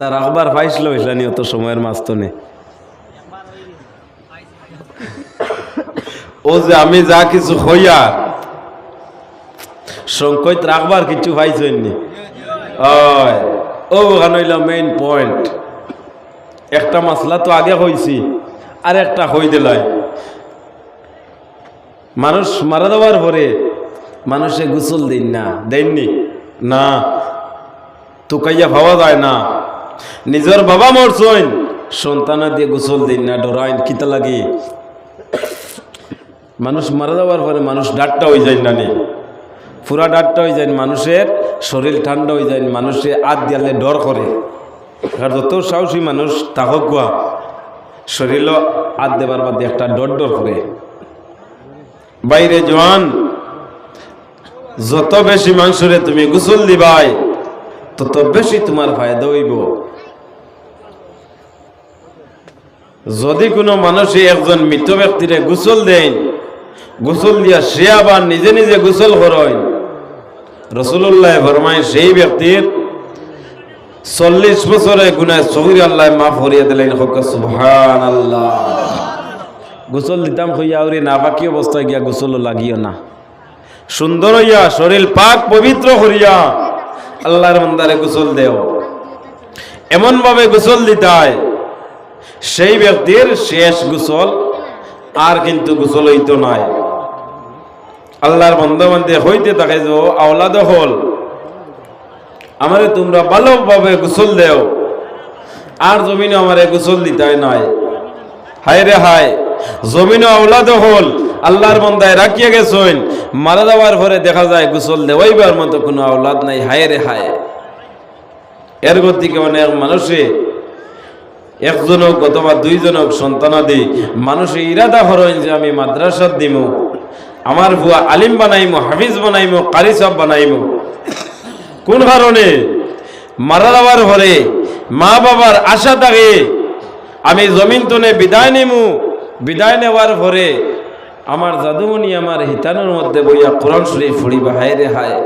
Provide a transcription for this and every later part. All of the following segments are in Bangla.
তার আখবার পাইছিল হইসলানি অত সময়ের মাঝতনে ও যে আমি যা কিছু হইয়া সংকট রাখবার কিছু পাইছেননি ও ওখানে হইল মেইন পয়েন্ট একটা মাসলা তো আগে হইছি আর একটা হই দিলাই মানুষ মারা দেওয়ার পরে মানুষে গুসল দিন না দেননি? না। তুকাইয়া ভাবা যায় না। নিজের বাবা মরছইন সন্তানা দিয়ে গোসল দিন না, ডরাইন, কিতা লাগি। মানুষ মারা যাওয়ার পরে মানুষ ডাট্টা হয়ে যায় না নি। পুরা ডাট্টা হয়ে যায়, মানুষের শরীর ঠান্ডা হয়ে যায় মানুষে আত দিয়ালে ডর করে। আর যত সাহসী মানুষ তাহক গুয়া, শরীরও আত দেবার বাদে একটা ডর ডর করে। বাইরে জোয়ান, যত বেশি মাংসরে তুমি গোসল দিবাই, তত বেশি তোমার ফায়দা হইব। যদি কোনো মানুষই একজন মৃত ব্যক্তিরে গোসল দেন গোসল দিয়া সে আবার নিজে নিজে গোসল করেন। রসুল্লাহ ফরমায় সেই ব্যক্তির চল্লিশ বছরে গুনায় সহির আল্লাহ মাফ করিয়া দিলেন সুবহান আল্লাহ গোসল দিতাম হইয়া ওরে না বাকি অবস্থায় গিয়া গোসল লাগিও না। সুন্দর হইয়া, শরীর পাক পবিত্র করিয়া আল্লাহর মন্দারে গোসল দেও। এমনভাবে গোসল দিতায় সেই ব্যক্তির শেষ গোসল আর কিন্তু গোসল হইতো নাই। আল্লাহর বন্ধ মধ্যে হইতে থাকে যে আওলাদ হল, আমারে তোমরা ভালোভাবে গোসল দেও। আর জমিনে আমারে গোসল দিতে নাই। হায় রে হায়, জমিনে আওলাদ হল, আল্লাহর বন্দায় রাখিয়া গেছেন। মারা যাওয়ার পরে দেখা যায় গোসল দেওয়াইবার মতো কোনো আওলাদ নাই। হায় রে হায়, এর গতিকে অনেক মানুষে? একজনক অথবা দুইজন দুইজনক সন্তানাদি মানুষে ইরাদা হরণ যে আমি মাদ্রাসাত দিমু, আমার ভুয়া আলিম বানাইমু, হাফিজ বানাইমু, কারি সাহ বানাইমু। কোন কারণে? মারা যাওয়ার পরে মা বাবার আশা থাকে, আমি জমিন তনে বিদায় নিমু। বিদায় নেওয়ার পরে আমার জাদুমণি আমার হিতানোর মধ্যে বইয়া কোরআন শরীফ ফুড়িবা হায় রে হায়।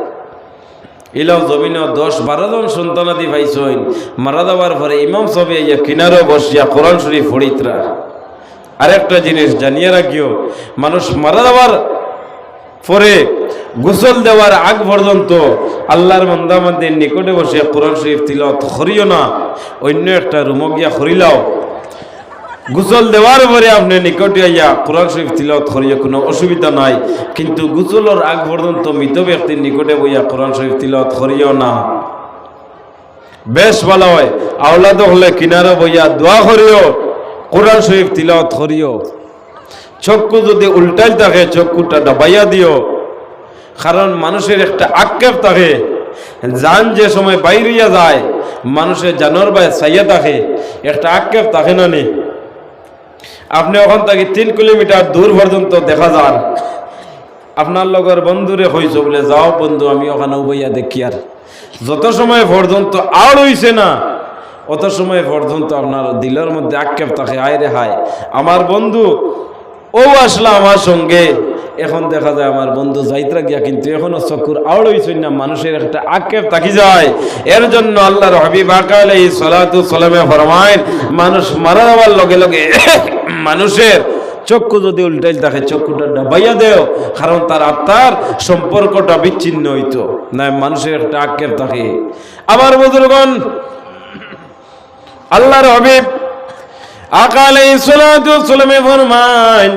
ইলাও জমিন দশ বারো জন সন্তানাদি ভাইসইন মারা যাওয়ার পরে ইমাম সবে ইয়া কিনারও বসিয়া কোরআন শরীফ ফড়িতরা আরেকটা জিনিস জানিয়ে রাখিও, মানুষ মারা যাওয়ার পরে গোসল দেওয়ার আগ পর্যন্ত আল্লাহর মন্দামাদের নিকটে বসে কোরআন শরীফ তিলত করিও না, অন্য একটা রুমো গিয়া করিলাও। গোসল দেওয়ার পরে আপনি নিকটে আইয়া কোরআন শরীফ তিলত করিয়া কোনো অসুবিধা নাই। কিন্তু গোসলের আগ পর্যন্ত মৃত ব্যক্তির নিকটে বইয়া কোরআন শরীফ তিলত করিও না। বেশ ভালো হয়। আওলাদ হলে কিনারে বইয়া দোয়া করিও, কোরআন শরীফ তিলত করিও। চক্ষু যদি উল্টাই থাকে, চক্ষুটা ডাবাইয়া দিও। কারণ মানুষের একটা আক্ষেপ থাকে, যান যে সময় বাইরিয়া যায়, মানুষের জানোর বাই সাইয়া থাকে, একটা আক্ষেপ থাকে না নি? আপনি ওখান থেকে তিন কিলোমিটার দূর পর্যন্ত দেখা যান। আপনার লগর বন্ধুরে হয়েছে বলে, যাও বন্ধু, আমি ওখানে উবইয়া দেখি আর। যত সময় পর্যন্ত আর হইছে না, অত সময় পর্যন্ত আপনার দিলের মধ্যে আক্ষেপ থাকে হায় রে হায়, আমার বন্ধু ও আসলো আমার সঙ্গে। এখন দেখা যায় আমার বন্ধু যাইত্রা গিয়া কিন্তু এখনও চকুর আওড় হইছেন না, মানুষের একটা আক্ষেপ থাকি যায়। এর জন্য আল্লাহর হাবিব আকালে সলাতু সালামে ফরমাইন মানুষ মারা যাওয়ার লগে লগে মানুষের চক্ষু যদি উল্টাইল থাকে চক্ষুটা ডাবাইয়া দেও, কারণ তার আত্মার সম্পর্কটা বিচ্ছিন্ন হইতো। না, মানুষের একটা আক্ষেপ থাকে। আবার বুজুর্গন আল্লাহর হাবিব আকালে ফরমাইন।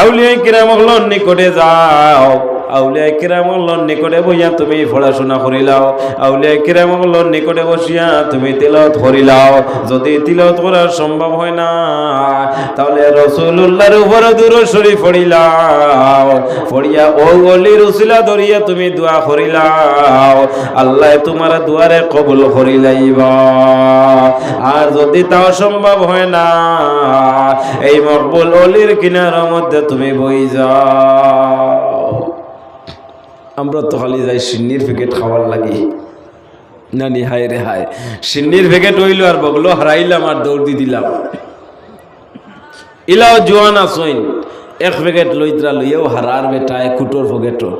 আউলিয়া কিরাম হলন নিকটে যাও। আউলিয়া কিরাম হলন নিকটে বইয়া তুমি পড়াশোনা করিলাও। আউলিয়া কিরাম হলন নিকটে বসিয়া তুমি তিলত করিলাও। যদি তিলত করা সম্ভব হয় না, তাহলে রসুল্লাহর উপরে দূর সরি পড়িলাও। পড়িয়া ও গলির উসিলা ধরিয়া তুমি দোয়া করিলাও। আল্লাহ তোমার দুয়ারে কবুল করিলাইবা। আর যদি তাও সম্ভব হয় না, এই মকবুল অলির কিনার মধ্যে তুমি বই যাও। আমরা তো খালি যাই সিন্নির প্যাকেট খাওয়ার লাগি। নানি হায় রে হায়। সিন্নির প্যাকেট হইল আর বগলো, হারাইলাম আর দৌড় দি দিলাম। ইলাও জোয়ান আসইন এক প্যাকেট লইত্রা লইয়াও হারার বেটায় কুটোর পকেটও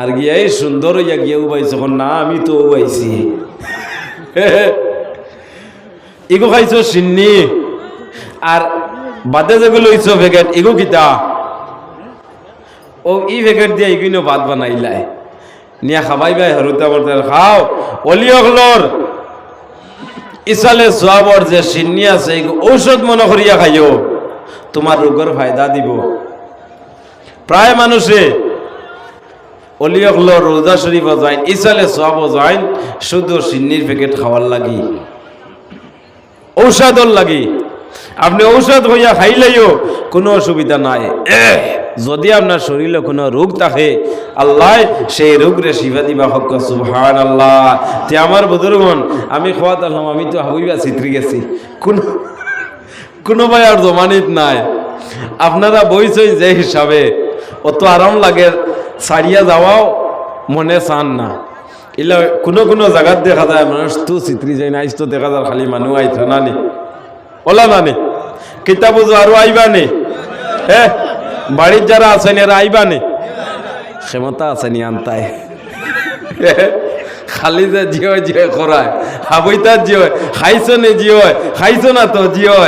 আর গিয়াই সুন্দর হইয়া গিয়া উবাইছে না, আমি তো উবাইছি ইগো খাইছো সিন্নি, আর বাদে যেগুলো ইছো প্যাকেট ইগো কিতা? ও ই প্যাকেট দিয়ে ইগুলো ভাত বানাইলাই। নিয়া খাবাই বাই হরুতা বলতে খাও। অলি অগলর, ইসালে সোয়াবর যে সিন্নি আছে ঔষধ মনে করিয়া খাইও। তোমার রোগের ফায়দা দিব। প্রায় মানুষে অলিয়কল রোজা শরীফ যায় ইসালে সব যায় শুধু সিন্নির প্যাকেট খাওয়ার লাগি। ঔষধর লাগি। আপনি ঔষধ হইয়া খাইলেও কোনো অসুবিধা নাই। যদি আপনার শরীরে কোনো রোগ থাকে, আল্লাহ সেই রোগরে শিফা দিবা। হক সুবহান আল্লাহ তে আমার বুজুর্গন আমি খোয়াত আল্লাহ, আমি তো হাবুইবা চিত্রি গেছি। কোন, কোনো ভাই আর জমানিত নাই। আপনারা বইছই যে হিসাবে, অত আরাম লাগে সারিয়া যাওয়াও মনে চান না। ইলা কোনো কোনো জায়গাত দেখা যায়, মানুষ তো চিত্রি যায় না তো দেখা যায় খালি মানুষ আইথ নানি। ওলা নানি, কিতাব বুঝো আরও আইবা নি? হে? বাড়ির যারা আছেন এরা আইবা নি? ক্ষমতা আছে নি আনতায় খালি যে জিও জিও করায়। হাবইতাত জিও খাইছো নে জিও খাইছো না তো জিও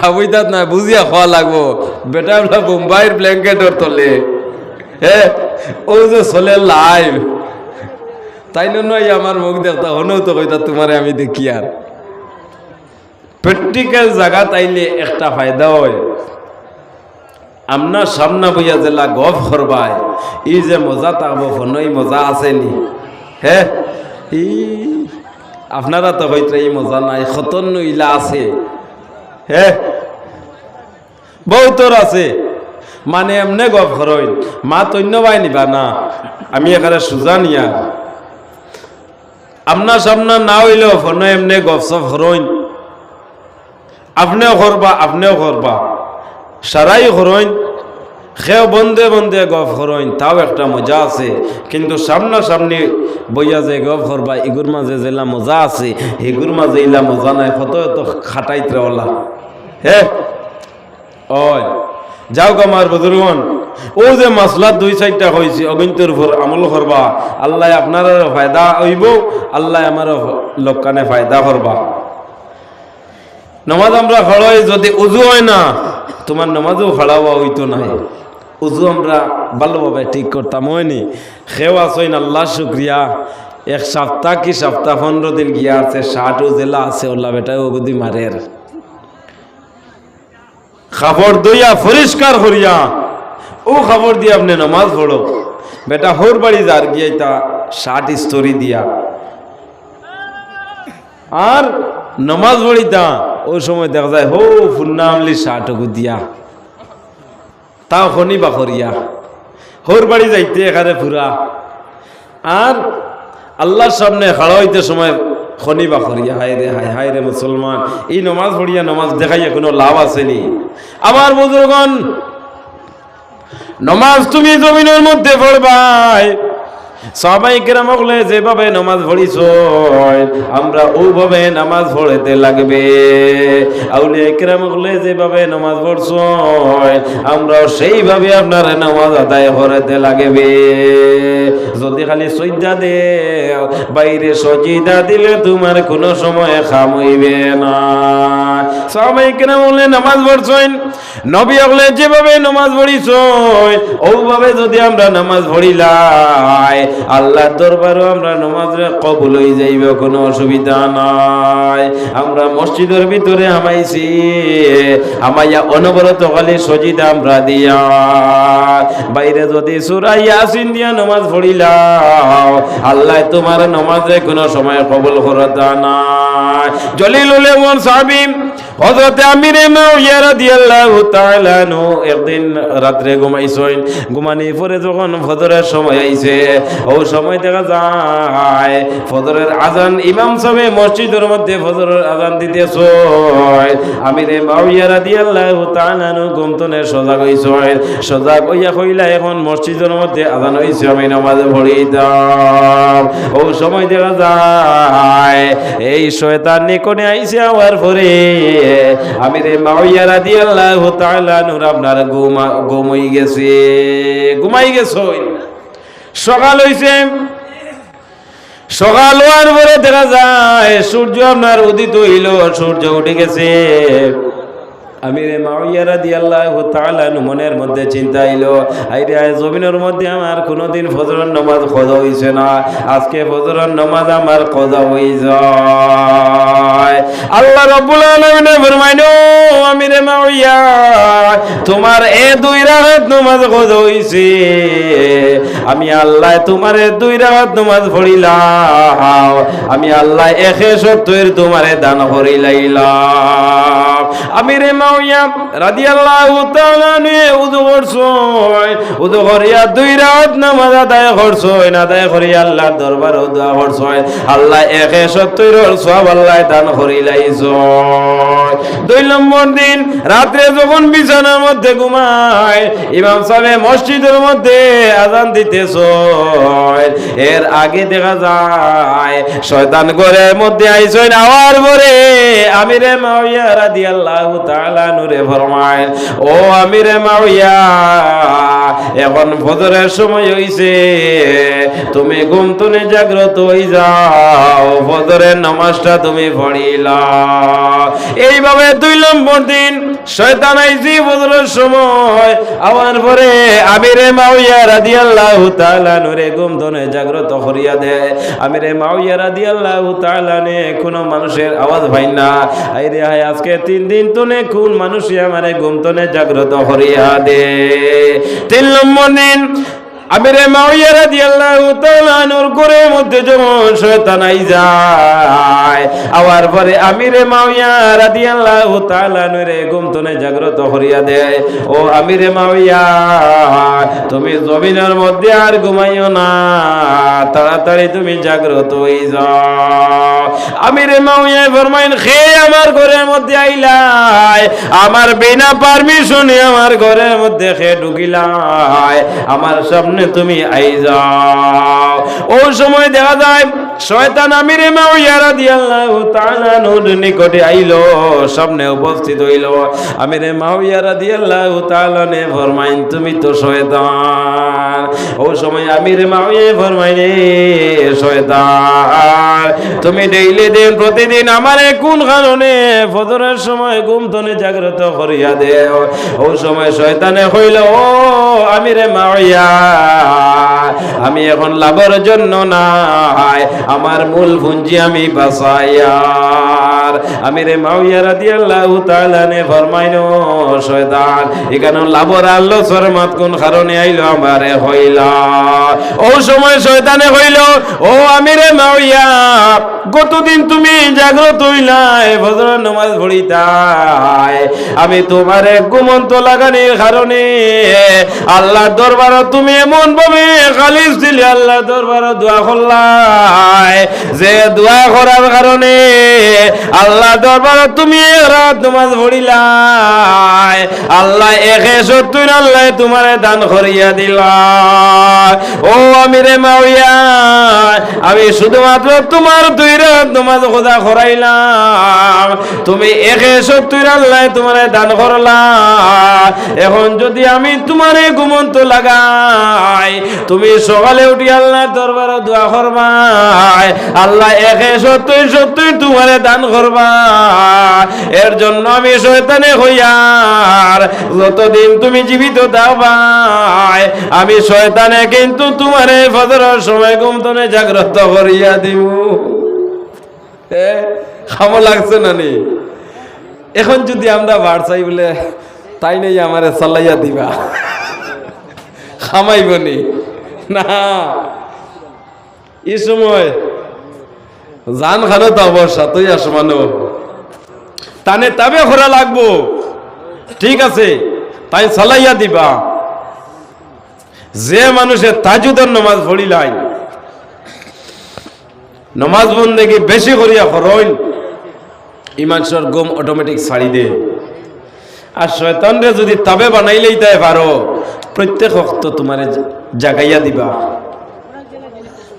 হাবইতাত না বুঝিয়া খাওয়া লাগবো। বেটা বলা বোম্বাইয়ের ব্ল্যাঙ্কেটর তলে। হে ও যে চলে লাইভ। তাই নয় আমার মুখ দেখতা হনেও তো কইতা তোমারে আমি দেখি আর প্র্যাকটিক্যাল জায়গা তাইলে একটা ফায়দা হয়। আমনা সামনা বইয়া জেলা গফ করবাই ই যে মজা তাকবো ফোনই মজা আসেনি। হে? ই, আপনারা তো হয়তো এই মজা নাই, খতন ইলা আছে। হে? বহুতর আছে। মানে এমনে গপ করইন মা তৈন্য বাই নিবা না। আমি এখানে সুজা নিয়া। আমনা সামনা না হইলেও ফোনে এমনি গপ সপ হরইন আপনিও করবা আপনিও করবা সারাই হরইন খেও বন্ধে বন্ধে গপ হরইন তাও একটা মজা আছে। কিন্তু সামনা সামনি বইয়া যে গপ করবা ইগুর মাঝে যেলা মজা আছে। এগুর মাঝে ইলা মজা নাই কত তো খাটাইতে ওলা হে? ওই যাও আমার বুজুর্গন ও যে মাসলা দুই চারটা হয়েছে অগন্তের উপর আমল করবা আল্লাহ আপনার ফায়দা হইব, আল্লাহ আমার লোককানে ফায়দা করবা নমাজ আমরা খড়াই যদি উজু হয় না তোমার নমাজও খড়াওয়া হইতো নাই উজু আমরা ভালোভাবে ঠিক করতাম, হয়নি? সেও আসইন আল্লাহ শুক্রিয়া। এক সপ্তাহ কি সপ্তাহ? পনেরো দিন গিয়া আছে, ষাটও জেলা আছে ওল্লা বেটাও ওগুদি মারের। খাবার দইয়া পরিষ্কার করিয়া, ও খবর দিয়ে আপনি নমাজ পড়ো। বেটা হোর বাড়ি যার গিয়ে তা ষাট স্তরি দিয়া। আর নমাজ পড়িতা ওই সময় দেখা যায়, হো ফুন্না আমলি ষাটকু দিয়া। তাও খনি বা করিয়া হোর বাড়ি যাইতে এখানে ফুরা। আর আল্লাহর সামনে খাড়া হইতে সময় খনি বা করিয়া হায় রে, হায় হায় রে মুসলমান, এই নমাজ পড়িয়া নমাজ দেখাইয়া কোনো লাভ আসেনি আমার বুজুর্গন নমাজ তুমি জমিনের মধ্যে পড়বাই। সবাই কেরাম হলে যেভাবে নামাজ পড়িছ, আমরা ওভাবে নামাজ পড়তে লাগবে। কেরাম হলে যেভাবে নামাজ পড়ছ, আমরা সেইভাবে আপনার নামাজ আদায় করতে লাগবে। যদি খালি সজ্জা দে বাইরে সজিদা দিলে তোমার কোনো সময় খাম হইবে না। সবাই কেরাম হলে নামাজ পড়ছেন নবী হলে যেভাবে নামাজ পড়িছ, ওভাবে যদি আমরা নামাজ পড়িলাই আল্লাহ দরবারও আমরা নামাজে কবুল হয়ে যাইবে, কোনো অসুবিধা নাই। আমরা মসজিদের ভিতরে হামাইছি, হামাইয়া অনবরত খালি সজিদা আমরা দিয়া। বাইরে যদি সুরাই আসিন দিয়া নামাজ পড়িলাম আল্লাহ তোমার নামাজে কোনো সময় কবুল করতা নাই। জলিল উলেমন সাহাবী, হযরত আমির মাউইয়া রাদিয়াল্লাহু তাআলা নু একদিন রাত্রে ঘুমাইছেন। ঘুমানি পরে যখন ফজরের সময় আইছে ও সময় দেখা যায়। ফজরের আজান ইমাম সাহেব মসজিদের মধ্যে ফজরের আজান দিতেছ আমিরে মাউইয়া রাদিয়াল্লাহু তাআলা নু ঘুমতনে সজাগ হইছেন। সজাগ হইয়া কইলা, এখন মসজিদের মধ্যে আজান হইছে, আমি নামাজ পড়ি দাও। ও সময় দেখা যায়, এই শয়তান নিকনে আইছে আওয়ার পরে। আমিরে মাউইয়া রাদিয়াল্লাহু তাআলা নূর আপনার ঘুমা ঘুমাই গেছে। ঘুমাই গেছে সকাল হয়েছে সকাল হওয়ার পরে দেখা যায় সূর্য আপনার উদিত হইল সূর্য উঠে গেছে। আমি রে মাউয়ারা দি আল্লাহ মনের মধ্যে চিন্তা আইলো, আইরে জমিনের মধ্যে আমার কোনোদিন ফজরের নামাজ খোঁজা হইছে না। আজকে ফজরের নামাজ আমার খোঁজা হই যায় আল্লাহ রব্বুল আলামিনে ফরমাইনো আমি রে তোমার এ দুই রাত নামাজ খোঁজা হইছে। আমি আল্লাহ তোমার এ দুই রাত নামাজ পড়িলাম। আমি আল্লাহ একে সত্তর তোমারে দান করিলাইলাম আমি রে মাউয়া রাদিয়াল্লাহু তাআলা নিয়ে উদু করছয় উদু করিয়া দুই রাত নামাজ আদায় করছয় না আল্লাহর দোয়া করছয় আল্লাহ আল্লাহ দান দুই নম্বর দিন, রাত্রে যখন বিছানার মধ্যে ঘুমায়, ইমাম সাহেব মসজিদের মধ্যে আজান দিতেছ এর আগে দেখা যায়, শয়তান ঘরের মধ্যে আইসই আওয়ার পরে আমিরে মাউয়া রাদিয়াল্লাহু তাআলা নূরে ফরমায়, ও আমিরে মাউয়া এখন ফজরের সময় হইছে, তুমি ঘুম তুনে জাগ্রত হই যাও, ফজরের নামাজটা তুমি পড়িলা এইভাবে দুই নম্বর দিন শয়তান আইছি ফজরের সময় আবার পরে আমিরে মাউয়া রাদিয়াল্লাহু তাআলা নূরে ঘুম তুনে জাগ্রত করিয়া দেয়। আমিরে মাউয়া রাদিয়াল্লাহু তাআলা নে কোনো মানুষের আওয়াজ পাই না। আইরে আজকে তিন দিন তুনে কোন মানুষই আমারে ঘুম তোনে জাগ্রত হরিয়া দে। তিন নম্বর দিন আমিরে মাউয়া রাদিয়াল্লাহু তাআলা নূর করে মধ্যে যখন শয়তান আই যায়, আওয়ার পরে আমিরে মাউয়া রাদিয়াল্লাহু তাআলা নূরে ঘুম তুনে জাগ্রত করিয়া দেয়, ও আমিরে মাউয়া তুমি জমিনের মধ্যে আর ঘুমাইও না, তাড়াতাড়ি তুমি জাগ্রত হয়ে যাও। আমিরে মাউয়া ফরমাইন খে আমার ঘরের মধ্যে আইলাই, আমার বিনা পারমিশনে আমার ঘরের মধ্যে খে ঢুকিলাই, আমার সামনে তুমি আই যাও। ওই সময় দেখা যায়, শয়তান আমিরে মাউয়া রাদিয়াল্লাহু তাআলা নূর নিকটে আইলো, সামনে উপস্থিত হইল। আমিরে মাউয়া রাদিয়াল্লাহু তাআলা নে ফরমাইন, তুমি তো শয়তান। ওই সময় আমিরে ফরমাইন এ শয়তান, তুমি ডেইলি দিন, প্রতিদিন আমারে কোন কারণে ফজরের সময় ঘুম তনে জাগ্রত করিয়া দেও? ও সময় শয়তানে হইল ও আমিরে মাউয়া আমি এখন লাভের জন্য নাই। আমার মূল পুঞ্জি আমি বাসাইয়ার আমি রে মাউয়া রাদিয়াল্লাহু তাআলা নে ফরমাইনো শয়তান এখানে লাভর আল্লাহ শরমাত কোন কারণে আইলো, আমারে হইলা। ও সময় শয়তানে হইল, ও আমি রে মাউয়া কতদিন তুমি জাগ্রত হইলাই ফজর নামাজ পড়িতাই। আমি তোমারে ঘুমন্ত লাগানির কারণে আল্লাহর দরবার তুমি এমন ভাবে খালিস দিলে আল্লাহ দরবার দোয়া করলাই। যে দোয়া করার কারণে আল্লাহ দরবার তুমি রাত নামাজ আল্লাহ একে সত্তর আল্লাহ তোমারে দান করিয়া দিলা ও আমি রে আমি শুধুমাত্র তোমার দুই রাত নামাজ খোদা করাইলাম। তুমি একে সত্তর আল্লাহ তোমারে দান করলা এখন যদি আমি তোমারে ঘুমন্ত লাগাই, তুমি সকালে উঠি আল্লাহ দরবার দোয়া করবাই। আল্লাহ একে সত্যই সত্যই তোমারে দান করবা এর জন্য আমি শয়তানে হইয়ার। যতদিন তুমি জীবিত দাবাই আমি শয়তানে কিন্তু তোমারে সময় জাগ্রত করিয়া দিব। খামো লাগছে না নি? এখন যদি আমরা বাড় চাই বলে, তাই নেই আমারে চালাইয়া দিবা। খামাইবনি না। এই সময় জান খানো তো অবস্থা, তুই আসমানো তানে তাবে খোরা লাগবো। ঠিক আছে, তাই চালাইয়া দিবা। যে মানুষের তাজুদের নমাজ পড়িলাই নমাজ বন্দেগি বেশি করিয়া ইমান ইমানসর গম অটোমেটিক ছাড়ি দে। আর শয়তানরে যদি তাবে বানাইলেই তাই পারো, প্রত্যেক তোমারে জাগাইয়া দিবা।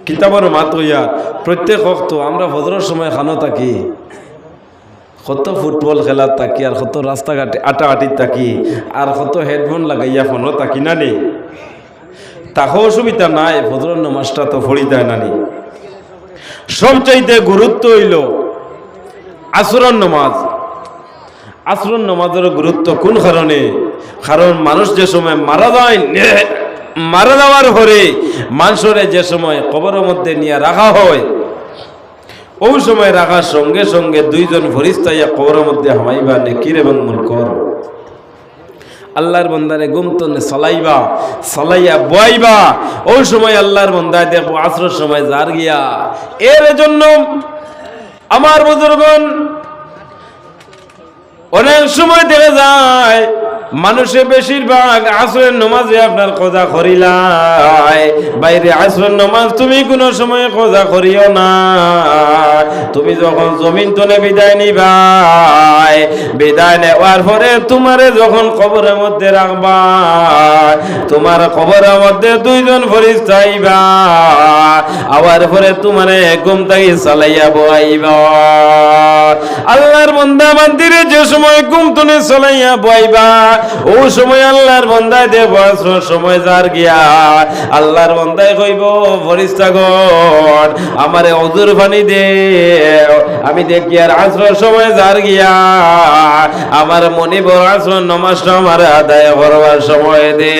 কিতাবের মাত হইয়া প্রত্যেক অক্ত আমরা ভদ্রের সময় খানো থাকি, কত ফুটবল খেলার থাকি আর কত রাস্তাঘাটে আটাআটির থাকি আর কত হেডফোন লাগাইয়া ফোনও থাকি না নি? তাকে অসুবিধা নাই ভদ্রের নমাজটা তো ফড়ি দেয় না নি? সবচাইতে গুরুত্ব হইল আসরণ নমাজ। আসরণ নমাজের গুরুত্ব কোন কারণে কারণ মানুষ যে সময় মারা যায় মারা যাওয়ার পরে মানুষরে যে সময় কবরের মধ্যে নিয়ে রাখা হয়, ওই সময় রাখার সঙ্গে সঙ্গে দুইজন ফরিস্তাইয়া কবরের মধ্যে হামাইবা, নেকির এবং মুলকর আল্লাহর বন্দারে গুমতনে সলাইবা, সলাইয়া বয়াইবা ওই সময় আল্লাহর বন্দায় দেখব আসর সময় যার গিয়া, এর জন্য আমার বুজুর্গন অনেক সময় দেখা যায় মানুষে বেশিরভাগ আসরের নমাজে আপনার কোজা করিলাই বাইরে আসরের নমাজ তুমি কোনো সময় কোজা করিও না। তুমি যখন জমিন তলে বিদায় নিবাই বিদায় নেওয়ার পরে তোমারে যখন কবরের মধ্যে রাখবা, তোমার কবরের মধ্যে দুইজন ফরিস্তা চাইবা আবার পরে তোমারে ঘুম থাকি চালাইয়া বইবা আল্লাহর বন্দা মন্দিরে যে সময় ঘুম তুলে চালাইয়া বইবা ও সময় আল্লাহর বন্দায় দেব সময় যার গিয়া। আল্লাহর বন্দায় কইব ফরিস্তাগণ আমারে অজুর পানি দে আমি দেখি আর আসর সময় যার গিয়া। আমার মনে বড় আসর নমাজটা আমার আদায় করবার সময় দে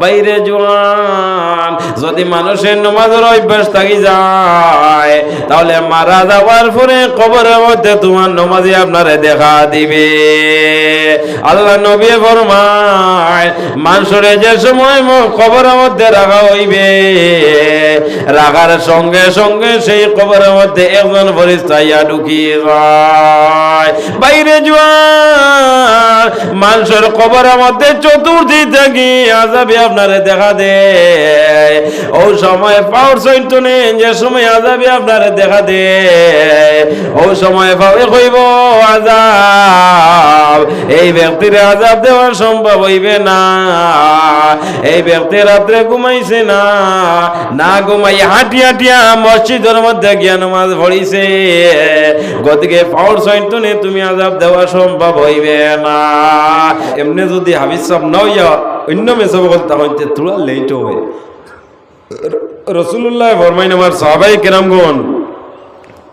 বাইরে জোয়ান, যদি মানুষের নমাজের অভ্যাস থাকি যায়, তাহলে মারা যাওয়ার পরে কবরের মধ্যে তোমার নমাজি আপনারে দেখা দিবে। আল্লাহ নবী ফরমায় মানুষরে যে সময় কবরের মধ্যে রাখা হইবে রাখার সঙ্গে সঙ্গে সেই কবরের মধ্যে একজন ফরিস্তাইয়া ঢুকিয়ে যায়। বাইরে জোয়ান মানুষের কবরের মধ্যে চতুর্দিক থেকে আজাবি আপনারে দেখা দেয়। ও সময় পাওয়ার সৈন্যনে যে সময় আজাবি আপনারে দেখা দেয়। ও সময় পাবে কইব আজাব এই ব্যক্তির আজাব দেওয়া সম্ভব হইবে না। এই ব্যক্তি রাত্রে ঘুমাইছে না। না ঘুমাই হাঁটি হাঁটিয়া মসজিদের মধ্যে গিয়া নামাজ পড়িছে। গতিকে পাওয়ার সৈন্যনে তুমি আজাব দেওয়া সম্ভব হইবে না। এমনি যদি হাবিজ সাহ নইয়া অন্য মেসব বলতে হইতে তোরা লেট হবে রসুল্লাহ ফরমাইন আমার সাহাবাই কেরামগণ,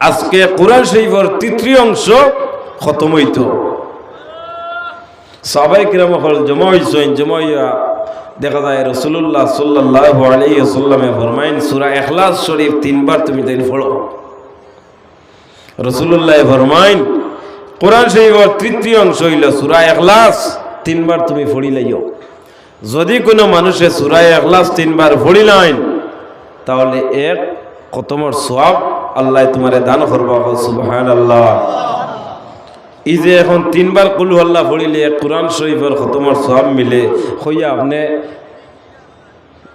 আজকে কোরআন শরীফের তৃতীয় অংশ খতম হইত। সাহাবাই কিরাম হল জমা হইছেন জমা দেখা যায় রসুল্লাহ সাল্লাহ আলাইহি সাল্লামে ফরমাইন, সূরা ইখলাস শরীফ তিনবার তুমি তাই পড়ো। রসুল্লাহ ফরমাইন, কোরআন শরীফের তৃতীয় অংশ হইল সূরা ইখলাস, তিনবার তুমি পড়িলাইও। যদি কোনো মানুষে সূরা ইখলাস তিনবার পড়িলাইন, তাহলে এক, কতমর সওয়াব আল্লাহ তোমারে দান করবা। সুবহান আল্লাহ এই যে এখন তিনবার কুলু আল্লাহ পড়িলে, কোরআন শরীফের খতমর সব মিলে, হইয়া আপনি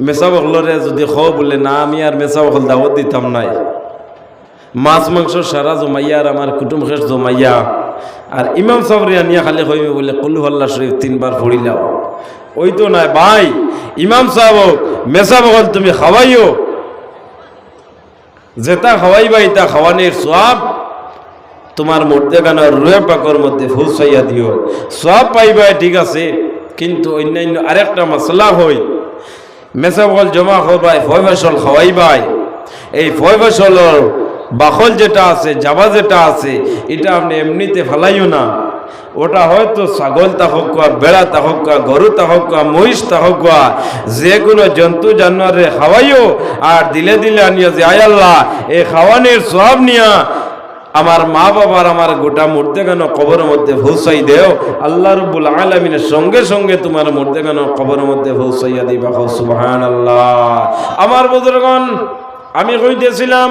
মেসা বকলরে যদি খ বলে, না, আমি আর মেসা বকল দাওয়াত দিতাম নাই। মাছ, মাংস, সারা জমাইয়া আর আমার কুটুম শেষ জমাইয়া। আর ইমাম সাবরে আনিয়া খালি কইবে বলে, কুলু আল্লাহ শরীফ তিনবার পড়িলাও। ওই তো নাই, ভাই, ইমাম সাহেব মেসা বকল তুমি খাওয়াইও। যেটা খাওয়াইবা, এটা খাওয়ানির সব তোমার মধ্যে গান রুয়ে পাকর মধ্যে ফুসাইয়া দিও। সব পাইবা, ঠিক আছে, কিন্তু অন্যান্য আরেকটা মশলা হই। মেসাবল জমা করবাই ফয় ফসল খাওয়াইবাই এই ফয় ফসলের বাখল যেটা আছে, জাবা যেটা আছে, এটা আপনি এমনিতে ফেলাইও না। ওটা হয়তো ছাগল তাহক বেড়া তাহক গরু তাহক মহিষ তাহক যে কোনো জন্তু জানোয়ারে খাওয়াইও, আর দিলে দিলে আনিয়া যে, আয় আল্লাহ এই খাওয়ানির সব নিয়া আমার মা বাবার আমার গোটা মূর্তে কেন কবরের মধ্যে ভৌসাই দেও। আল্লাহ রব্বুল আলমিনের সঙ্গে সঙ্গে তোমার মূর্তে কেন কবরের মধ্যে ভৌসাইয়া দিবা। সুবহান আল্লাহ আমার বুজুরগণ, আমি কইতেছিলাম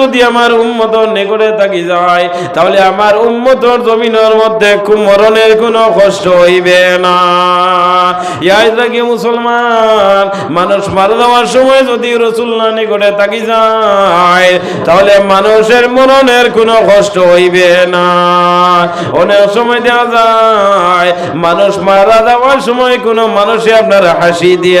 যদি আমার উম্মতর নিকটে থাকি যায়, তাহলে আমার উম্মতর জমিনের মধ্যে মরণের কোনো কষ্ট হইবে না। ইয়াদ রাখি মুসলমান, মানুষ মারা যাওয়ার সময় যদি রসুল্লাহ নিকটে থাকি যায়, তাহলে মানুষের মরণের কোনো কষ্ট হইবে না। অনেক সময় দেওয়া যায়, মানুষ মারা যাওয়ার সময় কোনো মানুষে আপনার হাসি দিয়ে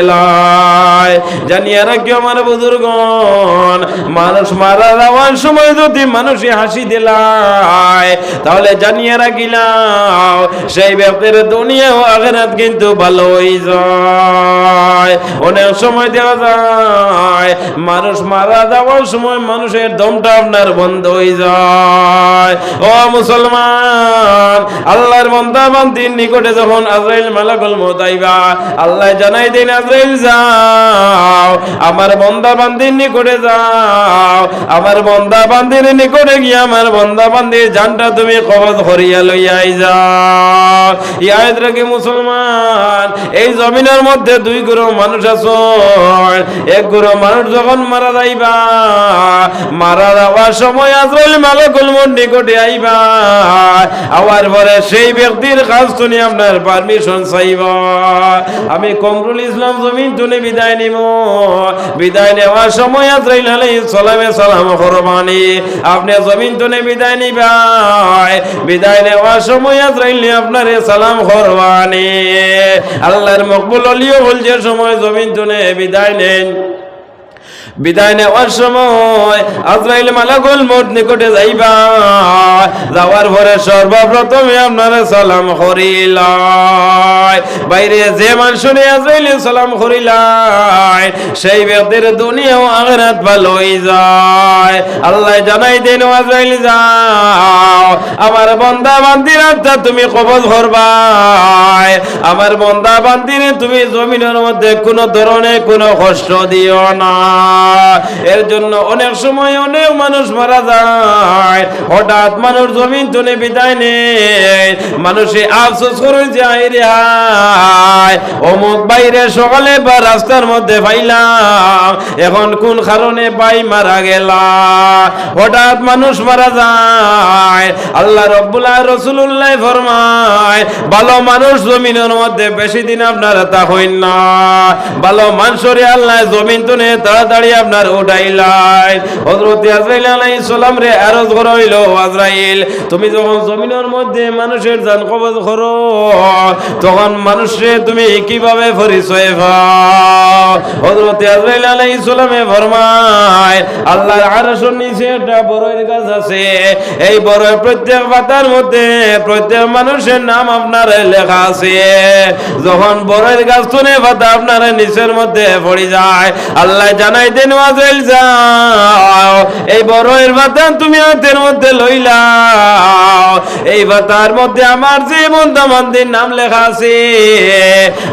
জানিয়ে রাখি আমার বুজুর্গন মানুষ মারা যাওয়ার সময় যদি মানুষে হাসি দিলায়, তাহলে জানিয়ে রাখিলাম সেই ব্যক্তির দুনিয়া ও আখেরাত কিন্তু ভালোই হয়ে যায় অনেক সময় দেওয়া যায়। মানুষ মারা যাওয়ার সময় মানুষের দমটা আপনার বন্ধ হয়ে যায়। ও মুসলমান, আল্লাহর বন্দা বান্দির নিকটে যখন আজরাইল মালাকুল মউত আইবা, আল্লাহ জানাই দিন, আজরাইল যাও, আমার বন্দা বান্দির নিকটে যাও, আমার বন্দা বান্দির নিকটে গিয়ে আমার বন্দা বান্দির জানটা তুমি কবজ করিয়া লইয়াই যাও। ইয়াদ রাখি মুসলমান, এই জমিনের মধ্যে দুই গুরু মানুষ আছো। এক গুরু মানুষ যখন মারা যাইবা, মারা যাওয়ার সময় আজরাইল মালাকুল মউত নিকটে আইবা। আওয়ার পরে সেই ব্যক্তির কাজ তুমি আপনার পারমিশন চাইবা। আমি কমরুল ইসলাম জমিন তুলে বিদায় নিব। বিদায় নেওয়ার সময় আজরাইল আলাইহিস সালামে সালাম করবানি আপনি জমিন তুলে বিদায় নিবাই বিদায় নেওয়ার সময় আজরাইল আপনারে সালাম করবানি আল্লাহর মকবুল অলিও বল যে সময় জমিন জনে বিদায় নেন বিদায় নেওয়ার সময় আজরাইল মালাকুল মউত নিকটে যাইবা। যাওয়ার পরে সর্বপ্রথমে আপনারা সালাম করিলাই বাইরে যে মানুষরে আজরাইল সালাম করিলাই সেই ব্যক্তির দুনিয়া ও আখিরাত ভালো যায়। আল্লাহ জানাই দেন আজরাইল, যাও। আমার বন্দা বান্দির আত্মা তুমি কবজ করবাই। আমার বন্দা বান্দিরে তুমি জমিনের মধ্যে কোনো ধরনের কোনো কষ্ট দিও না। এর জন্য অনেক সময় অনেক মানুষ মারা যায়। হঠাৎ মানুষ জমিন তুলে বিদায় নেই মানুষে আফসোস করে যায় রে অমুক বাইরে সকালে বা রাস্তার মধ্যে পাইলাম। এখন কোন কারণে পাই মারা গেলা? হঠাৎ মানুষ মারা যায়। আল্লাহ রব্বুল্লাহ রসুল্লাহ ফরমায়, ভালো মানুষ জমিনের মধ্যে বেশি দিন আপনার তা হইন না। ভালো মানুষরে আল্লাহ জমিন তুলে তাড়াতাড়ি আপনার উঠাইলাই হজরত আজরাইল রে আরজ করইল আজরাইল, তুমি যখন জমিনের মধ্যে মানুষের জান কবজ করো, তখন মানুষে তুমি কীভাবে পরিচয় পাও ফরমায়, আল্লাহর আরশের নিচে একটা বড়ের গাছ আছে। এই বড়ের প্রত্যেক পাতার মধ্যে প্রত্যেক মানুষের নাম আপনার লেখা আছে। যখন বড়ের গাছ তুলে পাতা আপনার নিচের মধ্যে পড়ে যায়, আল্লাহ জানাই দেন ওয়াজেল যাও। এই বড়ের পাতা তুমি হাতের মধ্যে লইলাও এই বাতার মধ্যে আমার যে মন্দা বান্দির নাম লেখা আছে,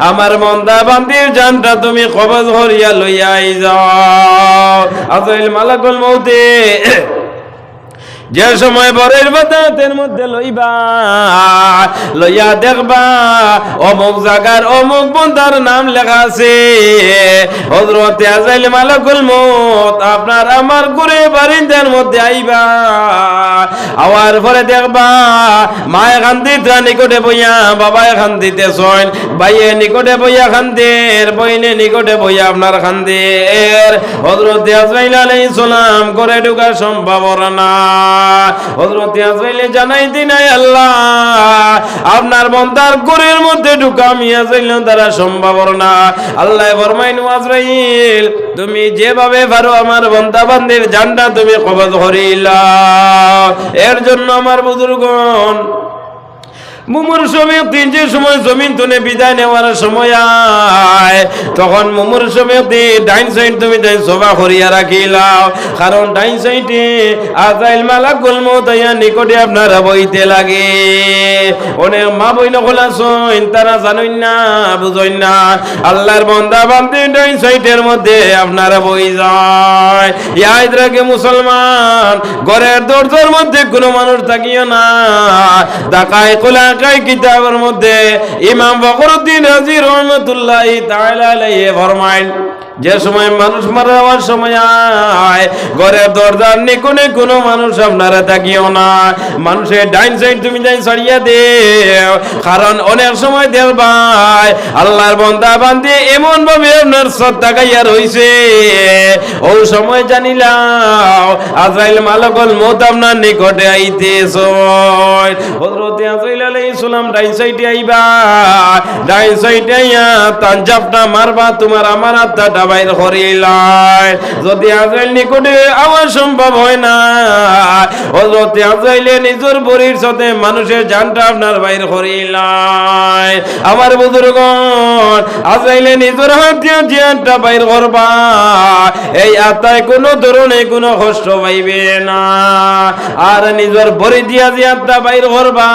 আমার মন্দা বান্দির জানটা তুমি কবজ হরিয়া লইয়াই যাও। আজল মালাকুল মউতে যে সময় বরের বাদাতের মধ্যে লইবা, লইয়া দেখবা, অমুক জাগার অমুক বন্ধার নাম লেখা আছে। হজরতে আজাইল মালাকুল মত আপনার আমার ঘুরে বারিন্দার মধ্যে আইবা, আওয়ার পরে দেখবা মা এখান দিতে নিকটে বইয়া, বাবা এখান দিতে সইন, ভাইয়ে নিকটে বইয়া খান্দের, বইনে নিকটে বইয়া আপনার খান্দের। হজরতে আজরাইল আলাইহিস সালাম করে ঢুকার সম্ভাবনা না হযরত আজরাইলে জানাই দিনাই আল্লাহ, আপনার বন্দার ঘরের মধ্যে ঢুকা আমি আজরাইল দ্বারা সম্ভব না। আল্লাহ ফরমাইন আজরাইল, তুমি যেভাবে পারো আমার বন্দা বান্দির জানটা তুমি কবজ করিলা। এর জন্য আমার বুজুর্গন মুমুর তিন যে সময় জমিন তুলে বিদায় নেওয়ার সময় আয়। তখন মুমুর সময় ডাইন সাইড তুমি তাই সভা করিয়া রাখিলাও। কারণ ডাইন সাইডে আজাইল মালা গুলম তাইয়া নিকটে আপনারা বইতে লাগে। অনেক মা বই নকল আসইন তারা জানইন না, বুঝইন না। আল্লাহর বন্দা বান্দি ডাইন সাইডের মধ্যে আপনারা বই যায়। ইয়াদ রাখে মুসলমান, ঘরের দরজার মধ্যে কোনো মানুষ থাকিও না। ডাকায় কোলা ঢাকায় কিতাবের মধ্যে ইমাম ফখরুদ্দিন হাজির রহমতুল্লাহ তাহলে ফরমাইল যে সময় মানুষ মারা যাওয়ার সময় আয়, ঘরের দরজার নিকুনে কোনো মানুষ আপনারা তাকিও না। মানুষের ডাইন সাইড তুমি যাই সরিয়ে দে কারণ অনেক সময় দেল ভাই, আল্লাহর বন্দা বান্ধে এমন ভাবে আপনার শ্রদ্ধা গাইয়া রইছে। ও সময় জানিলাম, আজরাইল মালকল মত আপনার নিকটে আইতেছ। হজরতে আজরাইল আলাইহিস সালাম ডাইন সাইডে আইবা, ডাইন সাইডে আইয়া তানজাবটা মারবা, তোমার আমার আত্মাটা বাইর করিলাই। যদি আজরাইল নিকটে আমার সম্ভব হয় না হজরতে আজরাইলে নিজের বরির সাথে মানুষের জানটা আপনার বাইর করিলাই। আমার বুজুর্গণ, আজরাইলে নিজের দিয়ে জিয়ানটা বাইর করবা, এই আত্মায় কোনো ধরনের কোনো কষ্ট পাইবে না। আর নিজের বরি দিয়া জিয়ানটা বাইর করবা,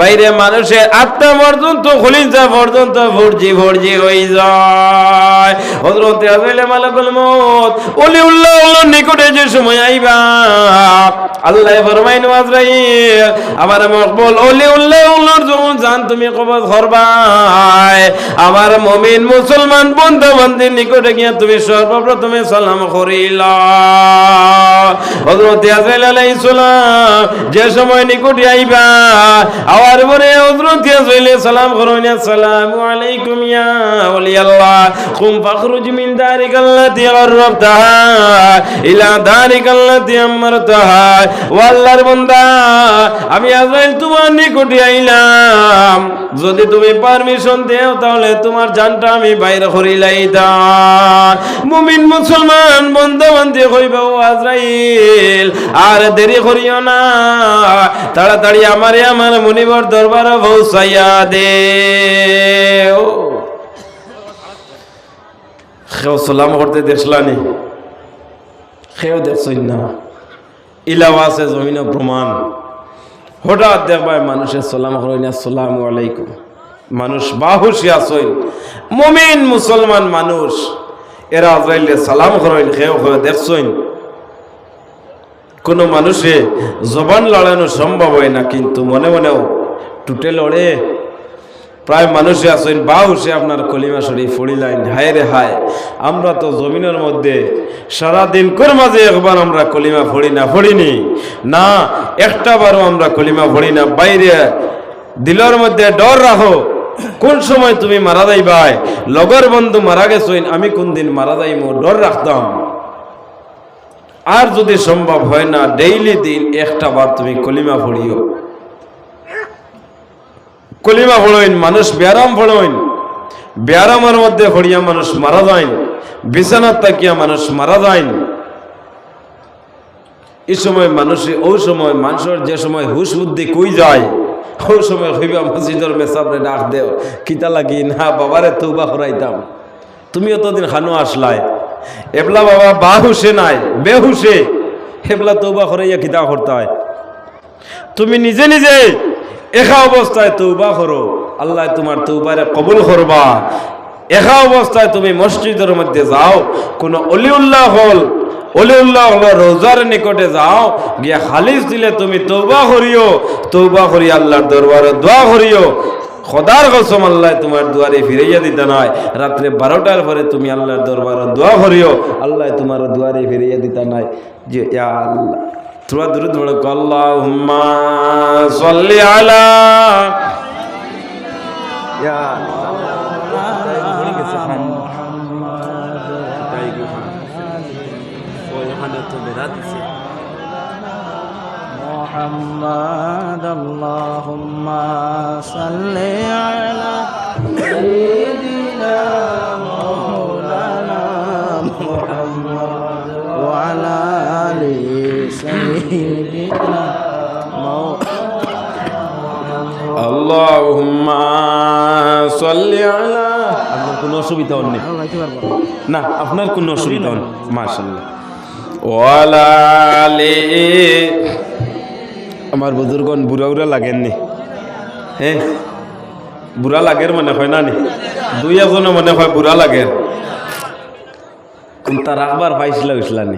বাইরে মানুষের আত্মা পর্যন্ত, খলিজা পর্যন্ত ভর্জি ভর্জি হয়ে যায়। হজরতে আজরাইলে মালাকুল মত ওলি উল্লাহ আল্লাহর নিকটে যে সময় আইবা, আল্লাহ ফরমাইন আজরাইল, আমার মকবুল ওলি উল্লাহ আল্লাহর যখন জান তুমি কবজ করবাই আমার মুমিন মুসলমান বন্ধু বান্ধবের নিকটে গিয়ে তুমি সর্বপ্রথমে সালাম করিলা। হযরত আজরাইল আলাইহিস সালাম, যে সময় নিকটে আইবা, আওয়ার পরে হযরত আজরাইল সালাম করুন আসসালামু আলাইকুম ইয়া ওলি আল্লাহ কুম ফাখরুজ মিন দারিকাল্লাতি গাররাবতাহা ইলা দারিকাল্লাতি আমরতাহা ও আল্লাহর বান্দা আমি আজরাইল তোমার নিকটে আইলাম। যদি তুমি পারমিশন দেও তাহলে তোমার জানটা আমি বাইরে করিলাইতাম মুমিন মুসলমান বন্ধু বান্ধব হইবে আজরাইল। আর দেরি করিও না। তাড়াতাড়ি আমারে আমার মুনিবর দরবারে পৌঁছাইয়া দে কেউ সালাম করতে দেখলানি কেউ দেখছই না ইলাও আছে, জমিন প্রমাণ। হঠাৎ দেখবাই মানুষের সালাম করেন আসসালামু আলাইকুম। মানুষ বাহুসি আসইন মুমিন মুসলমান মানুষ, এরা আজরাইলে সালাম কেউ কেউ দেখছইন কোনো মানুষে জবান লড়ানো সম্ভব হয় না, কিন্তু মনে মনেও টুটে লড়ে। প্রায় মানুষে আছেন বা হুসে আপনার কলিমা শরীফ ফড়িলাইন হায় রে হায়, আমরা তো জমিনের মধ্যে সারাদিন কর মাঝে একবার আমরা কলিমা ফড়ি না ফড়িনি না, একটা বারও আমরা কলিমা ফড়ি না। বাইরে দিলের মধ্যে ডর রাখো, কোন সময় তুমি মারা যাইবাই? লগর বন্ধু মারা গেছইন আমি কোন দিন মারা যাইমো? ডর রাখতাম। আর যদি সম্ভব হয় না, ডেইলি দিন একটা বার তুমি কলিমা পড়িও। কলিমা পড়ইন মানুষ ব্যারাম পড়ইন ব্যারামের মধ্যে পড়িয়া মানুষ মারা যায়ন বিছানার তাকিয়া মানুষ মারা যায়ন এই সময় মানুষে ওই সময় মানুষের যে সময় হুশ বুদ্ধি কই যায় ওই সময় হইবা মসজিদের মেসাবরে ডাক দেও, কিতা লাগি, না, বাবারে তৌবা করাইতাম। তুমি অতদিন খানো আসলাই। এবলা বাবা বা হুসে নাই বে বেহুসে এবলা তৌবা করাইয়া কিতা করতে হয় তুমি নিজে নিজে একা অবস্থায় তৌবা করো। আল্লাহ তোমার তৌবারে কবুল করবা। একা অবস্থায় তুমি মসজিদের মধ্যে যাও। কোন অলিউল্লাহ হল অলিউল্লাহ হল রোজার নিকটে যাও। গিয়া খালিজ দিলে তুমি তৌবা করিও। তৌবা করি আল্লাহর দরবারে দোয়া করিও। খোদার কসম আল্লাহ তোমার দুয়ারে ফিরাইয়া দিতে নয় রাত্রে বারোটার পরে তুমি আল্লাহর দরবারে দোয়া করিও। আল্লাহ তোমার দুয়ারে ফিরাইয়া দিতে নয় যে আল্লাহ। ತ್ರುವ ದುರುದ್ ಒಳಕ ಅಲ್ಲಾಹುಮ್ಮ ಸಲ್ಲಿ ಅಲಾ ಯಾ محمد اللهم صل على سيدنا আল্লাহুম্মা সাল্লি আলা আপনার কোনো অসুবিধা নেই না? আপনার কোনো অসুবিধা নেই মাশাআল্লাহ। ওয়ালা আলি আমার বুজুর্গন বুড়া বুড়া লাগেননি হ্যাঁ বুড়া লাগের মনে হয় না নি? দুই এজনে মনে হয় বুড়া লাগের। কোনটা রাখবার পাইছিল ইসলানি